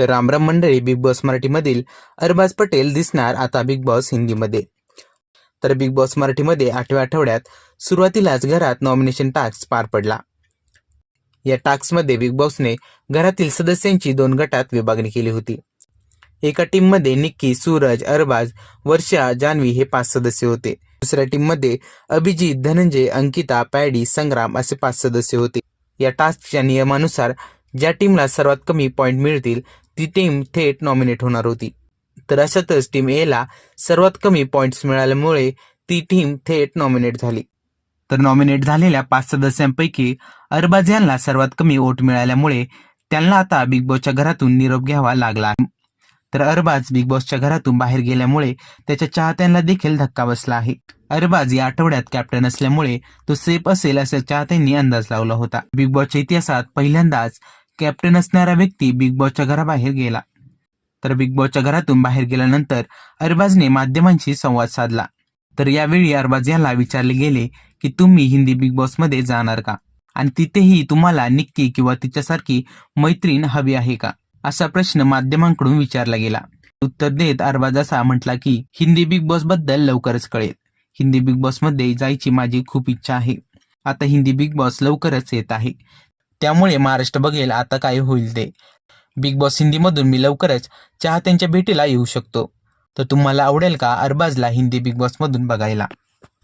तर रामराम मंडळी बिग बॉस मराठीमधील अरबाज पटेल दिसणार आता बिग बॉस हिंदीमध्ये. तर बिग बॉस मराठीमध्ये आठव्या आठवड्यात सुरुवातीलाच घरात नॉमिनेशन टास्क पार पडला. या टास्कमध्ये बिग बॉसने घरातील सदस्यांची दोन गटात विभागणी केली होती. एका टीममध्ये निक्की सूरज अरबाज वर्षा जान्हवी हे पाच सदस्य होते. दुसऱ्या टीममध्ये अभिजित धनंजय अंकिता पॅडी संग्राम असे पाच सदस्य होते. या टास्कच्या नियमानुसार ज्या टीमला सर्वात कमी पॉईंट मिळतील ती टीम थेट नॉमिनेट होणार होती. तर अशातच टीम ए ला सर्वात कमी पॉईंट्स मिळाल्यामुळे ती टीम थेट नॉमिनेट झाली. तर नॉमिनेट झालेल्या पाच सदस्यांपैकी अरबाज यांना सर्वात कमी वोट मिळाल्यामुळे त्यांना आता बिग बॉसच्या घरातून निरोप घ्यावा लागला. तर अरबाज बिग बॉसच्या घरातून बाहेर गेल्यामुळे त्याच्या चाहत्यांना देखील धक्का बसला आहे. अरबाज या आठवड्यात कॅप्टन असल्यामुळे तो सेफ असेल असा चाहत्यांनी अंदाज लावला होता. बिग बॉसच्या इतिहासात पहिल्यांदाच कॅप्टन असणारा व्यक्ती बिग बॉसच्या घराबाहेर गेला. तर बिग बॉसच्या घरातून बाहेर गेल्यानंतर अरबाजने माध्यमांशी संवाद साधला. तर यावेळी अरबाज याला विचारले गेले की तुम्ही हिंदी बिग बॉसमध्ये जाणार का? आणि तिथेही तुम्हाला निक्की किंवा तिच्यासारखी मैत्रीण हवी आहे का? असा प्रश्न माध्यमांकडून विचारला गेला. उत्तर देत अरबाज असा म्हटला की हिंदी बिग बॉसबद्दल लवकरच कळेल. हिंदी बिग बॉसमध्ये जायची माझी खूप इच्छा आहे. आता हिंदी बिग बॉस लवकरच येत आहे. त्यामुळे महाराष्ट्र बघेल आता काय होईल ते. बिग बॉस हिंदीमधून मी लवकरच चाहत्यांच्या भेटीला येऊ शकतो. तर तुम्हाला आवडेल का अरबाजला हिंदी बिग बॉसमधून बघायला?